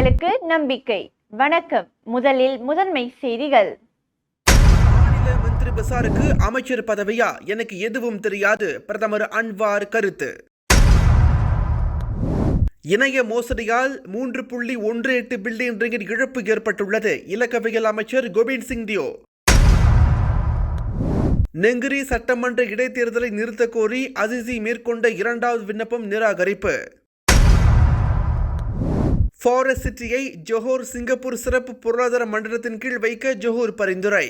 செய்திகளுக்கு நம்பிக்கை. வணக்கம். முதலில் முதன்மை செய்திகள். மந்திரி பசாருக்கு அமைச்சர் பதவியா? எனக்கு எதுவும் தெரியாது. பிரதமர் அன்வார் கருத்து. இணைய மோசடியால் மூன்று புள்ளி ஒன்று எட்டு பில்லியன் ரிங்கின் இழப்பு ஏற்பட்டுள்ளது. இலக்கவியல் அமைச்சர் கோவிந்த் சிங் தியோ. நெங்கிரி சட்டமன்ற இடைத்தேர்தலை நிறுத்த கோரி அசிசி மேற்கொண்ட இரண்டாவது விண்ணப்பம் நிராகரிப்பு. ஃபாரஸ்ட் சிட்டியை ஜொஹோர் சிங்கப்பூர் சிறப்பு பொருளாதார மண்டலத்தின் கீழ் வைக்க ஜொஹோர் பரிந்துரை.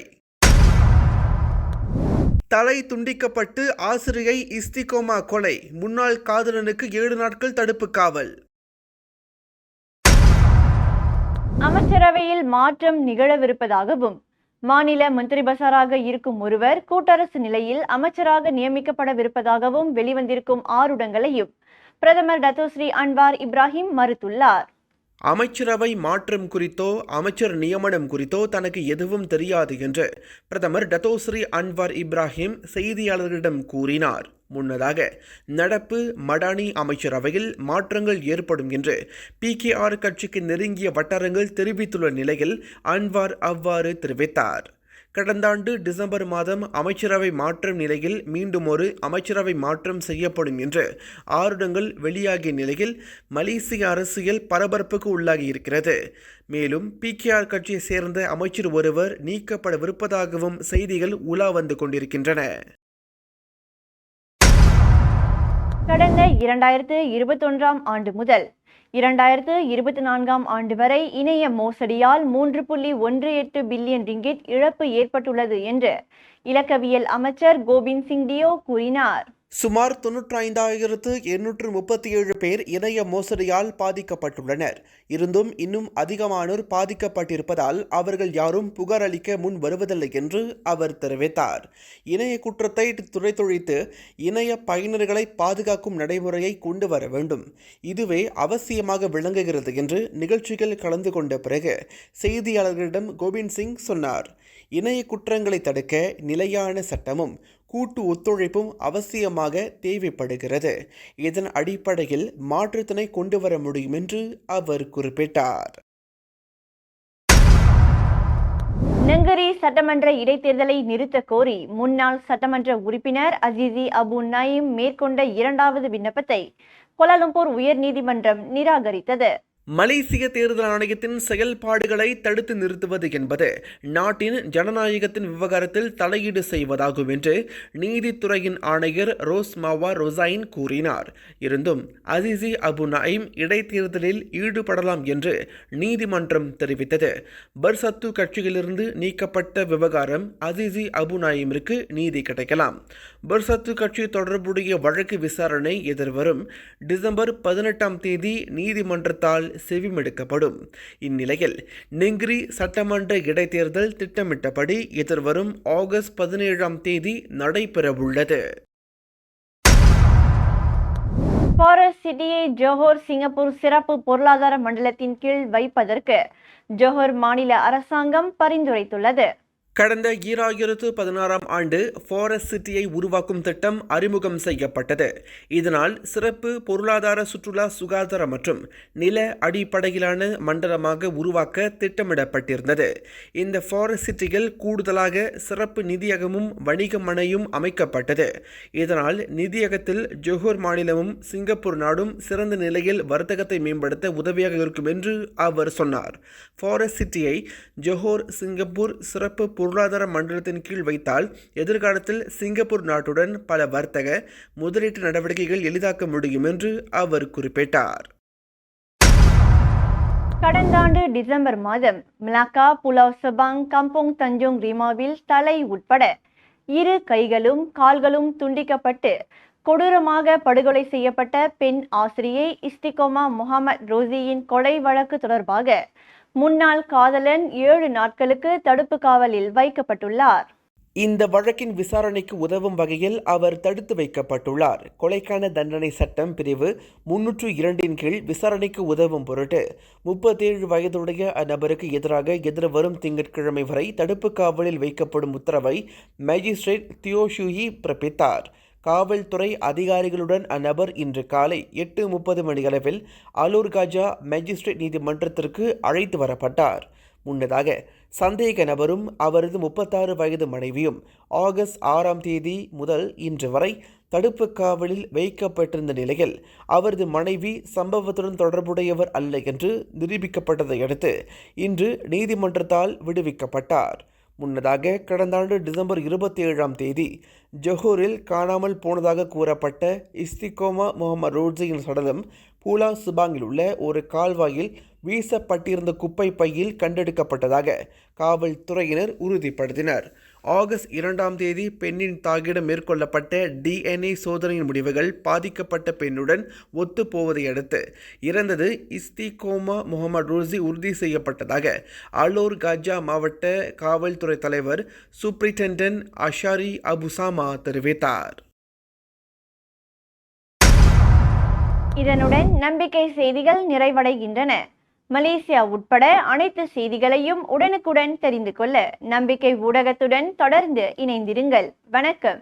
தலை துண்டிக்கப்பட்டு ஆசிரியை இஸ்திகோமா கொலை. முன்னாள் காதலனுக்கு ஏழு நாட்கள் தடுப்பு காவல். அமைச்சரவையில் மாற்றம் நிகழவிருப்பதாகவும் மாநில மந்திரி பசாராக இருக்கும் ஒருவர் கூட்டரசு நிலையில் அமைச்சராக நியமிக்கப்படவிருப்பதாகவும் வெளிவந்திருக்கும் ஆருடங்களையும் பிரதமர் டத்தோஸ்ரீ அன்வார் இப்ராஹிம் மறுத்துள்ளார். அமைச்சரவை மாற்றம் குறித்தோ அமைச்சர் நியமனம் குறித்தோ தனக்கு எதுவும் தெரியாது என்று பிரதமர் டத்தோஸ்ரீ அன்வார் இப்ராஹிம் செய்தியாளர்களிடம் கூறினார். முன்னதாக நடப்பு மடானி அமைச்சரவையில் மாற்றங்கள் ஏற்படும் என்று பிகேஆர் கட்சிக்கு நெருங்கிய வட்டாரங்கள் தெரிவித்துள்ள நிலையில் அன்வார் அவ்வாறு தெரிவித்தார். கடந்த ஆண்டு டிசம்பர் மாதம் அமைச்சரவை மாற்றம் நிலையில் மீண்டும் ஒரு அமைச்சரவை மாற்றம் செய்யப்படும் என்று ஆருடங்கள் வெளியாகிய நிலையில் மலேசிய அரசியல் பரபரப்புக்கு உள்ளாகி இருக்கிறது. மேலும் பிகேஆர் கட்சியை சேர்ந்த அமைச்சர் ஒருவர் நீக்கப்படவிருப்பதாகவும் செய்திகள் உலா வந்து கொண்டிருக்கின்றன. கடந்த இரண்டாயிரத்து இருபத்தொன்றாம் ஆண்டு முதல் இரண்டாயிரத்து இருபத்தி நான்காம் ஆண்டு வரை இணைய மோசடியால் மூன்று புள்ளி ஒன்று எட்டு பில்லியன் ரிங்கிட் இழப்பு ஏற்பட்டுள்ளது என்று இலக்கவியல் அமைச்சர் கோவிந்த் சிங் டியோ கூறினார். சுமார் தொன்னூற்றி ஐந்தாயிரத்து எண்ணூற்று முப்பத்தி ஏழு பேர் இணைய மோசடியால் பாதிக்கப்பட்டுள்ளனர். இருந்தும் இன்னும் அதிகமானோர் பாதிக்கப்பட்டிருப்பதால் அவர்கள் யாரும் புகார் அளிக்க முன் வருவதில்லை என்று அவர் தெரிவித்தார். இணைய குற்றத்தை துடைத்தொழித்து இணைய பயனர்களை பாதுகாக்கும் நடைமுறையை கொண்டு வர வேண்டும். இதுவே அவசியமாக விளங்குகிறது என்று நிகழ்ச்சியில் கலந்து கொண்ட பிறகு செய்தியாளர்களிடம் கோவிந்த் சிங் சொன்னார். இணைய குற்றங்களை தடுக்க நிலையான சட்டமும் கூட்டு ஒத்துழைப்பும் அவசியமாக தேவைப்படுகிறது. இதன் அடிப்படையில் மாற்றத்தினை கொண்டு வர முடியும் என்று அவர் குறிப்பிட்டார். நெங்கரி சட்டமன்ற இடைத்தேர்தலை நிறுத்த கோரி முன்னாள் சட்டமன்ற உறுப்பினர் அஜிசி அபு நயீம் மேற்கொண்ட இரண்டாவது விண்ணப்பத்தை கோலாலம்பூர் உயர்நீதிமன்றம் நிராகரித்தது. மலேசிய தேர்தல் ஆணையத்தின் செயல்பாடுகளை தடுத்து நிறுத்துவது என்பது நாட்டின் ஜனநாயகத்தின் விவகாரத்தில் தலையீடு செய்வதாகும் என்று நீதித்துறையின் ஆணையர் ரோஸ் மாவா ரொசைன் கூறினார். இருந்தும் அசிசி அபு நயீம் இடைத்தேர்தலில் ஈடுபடலாம் என்று நீதிமன்றம் தெரிவித்தது. பர்சத்து கட்சியிலிருந்து நீக்கப்பட்ட விவகாரம் அசிசி அபு நயீமிற்கு நீதி கிடைக்கலாம். பர்சத்து கட்சி தொடர்புடைய வழக்கு விசாரணை எதிர்வரும் டிசம்பர் பதினெட்டாம் தேதி நீதிமன்றத்தால் செவிமெடுக்கப்படும். இந்நிலையில் நெங்கிரி சட்டமன்ற இடைத்தேர்தல் திட்டமிட்டபடி எதிர்வரும் ஆகஸ்ட் பதினேழாம் தேதி நடைபெறவுள்ளது. ஃபாரஸ்ட் சிட்டியை ஜோஹர் சிங்கப்பூர் சிறப்பு பொருளாதார மண்டலத்தின் கீழ் வைப்பதற்கு ஜோஹர் மாநில அரசாங்கம் பரிந்துரைத்துள்ளது. கடந்த ஈராயிரத்து பதினாறாம் ஆண்டு ஃபாரஸ்ட் சிட்டியை உருவாக்கும் திட்டம் அறிமுகம் செய்யப்பட்டது. இதனால் சிறப்பு பொருளாதார சுற்றுலா சுகாதார மற்றும் நில அடிப்படையிலான மண்டலமாக உருவாக்க திட்டமிடப்பட்டிருந்தது. இந்த ஃபாரஸ்ட் சிட்டியில் கூடுதலாக சிறப்பு நிதியகமும் வணிக மனையும் அமைக்கப்பட்டது. இதனால் நிதியகத்தில் ஜோஹர் மாநிலமும் சிங்கப்பூர் நாடும் சிறந்த நிலையில் வர்த்தகத்தை மேம்படுத்த உதவியாக இருக்கும் என்று அவர் சொன்னார். ஃபாரஸ்ட் சிட்டியை ஜொஹோர் சிங்கப்பூர் சிறப்பு பொருளாதார மண்டலத்தின் கீழ் வைத்தால் எதிர்காலத்தில் சிங்கப்பூர் நாட்டுடன் பல வர்த்தக முதலீட்டு நடவடிக்கைகள் எளிதாக்க முடியும் என்று அவர் குறிப்பிட்டார். கடந்த ஆண்டு டிசம்பர் மாதம் Melaka Pulau Sabang Kampung Tanjung ரிமாவில் தலை உட்பட இரு கைகளும் கால்களும் துண்டிக்கப்பட்டு கொடூரமாக படுகொலை செய்யப்பட்ட பெண் ஆசிரியை இஸ்டிகோமா முகமது ரோசியின் கொலை வழக்கு தொடர்பாக முன்னாள் காதலன் ஏழு நாட்களுக்கு தடுப்பு காவலில் வைக்கப்பட்டுள்ளார். இந்த வழக்கின் விசாரணைக்கு உதவும் வகையில் அவர் தடுத்து வைக்கப்பட்டுள்ளார். கொலைக்கான தண்டனை சட்டம் பிரிவு முன்னூற்று இரண்டின் கீழ் விசாரணைக்கு உதவும் பொருட்டு முப்பத்தேழு வயதுடைய அந்நபருக்கு எதிராக எதிர்வரும் திங்கட்கிழமை வரை தடுப்பு காவலில் வைக்கப்படும் உத்தரவை மேஜிஸ்ட்ரேட் தியோஷுயி பிறப்பித்தார். காவல்துறை அதிகாரிகளுடன் அந்நபர் இன்று காலை எட்டு முப்பது மணியளவில் அலூர் காஜா மேஜிஸ்ட்ரேட் நீதிமன்றத்திற்கு அழைத்து வரப்பட்டார். முன்னதாக சந்தேக நபரும் அவரது முப்பத்தாறு வயது மனைவியும் ஆகஸ்ட் ஆறாம் தேதி முதல் இன்று வரை தடுப்பு காவலில் வைக்கப்பட்டிருந்த நிலையில் அவரது மனைவி சம்பவத்துடன் தொடர்புடையவர் அல்ல என்று நிரூபிக்கப்பட்டதை அடுத்து இன்று நீதிமன்றத்தால் விடுவிக்கப்பட்டார். முன்னதாக கடந்த ஆண்டு டிசம்பர் இருபத்தி ஏழாம் தேதி ஜொஹூரில் காணாமல் போனதாக கூறப்பட்ட இஸ்திகோமா முகமது ரோட்ஸியின் சடலம் பூலா சுபாங்கில் உள்ள ஒரு கால்வாயில் வீசப்பட்டிருந்த குப்பை பையில் கண்டெடுக்கப்பட்டதாக காவல்துறையினர் உறுதிப்படுத்தினர். ஆகஸ்ட் இரண்டாம் தேதி பெண்ணின் தாகிடம் மேற்கொள்ளப்பட்ட டிஎன்ஏ சோதனையின் முடிவுகள் பாதிக்கப்பட்ட பெண்ணுடன் ஒத்துப்போவதை அடுத்து இறந்தது இஸ்திகோமா முகமது ரோசி உறுதி செய்யப்பட்டதாக அலோர் காஜா மாவட்ட காவல்துறை தலைவர் சூப்ரிண்டென்டென்ட் அஷாரி அபுசாமா தெரிவித்தார். இதனுடன் நம்பிக்கை செய்திகள் நிறைவடைகின்றன. மலேசியா உட்பட அனைத்து செய்திகளையும் உடனுக்குடன் தெரிந்து கொள்ள நம்பிக்கை ஊடகத்துடன் தொடர்ந்து இணைந்திருங்கள். வணக்கம்.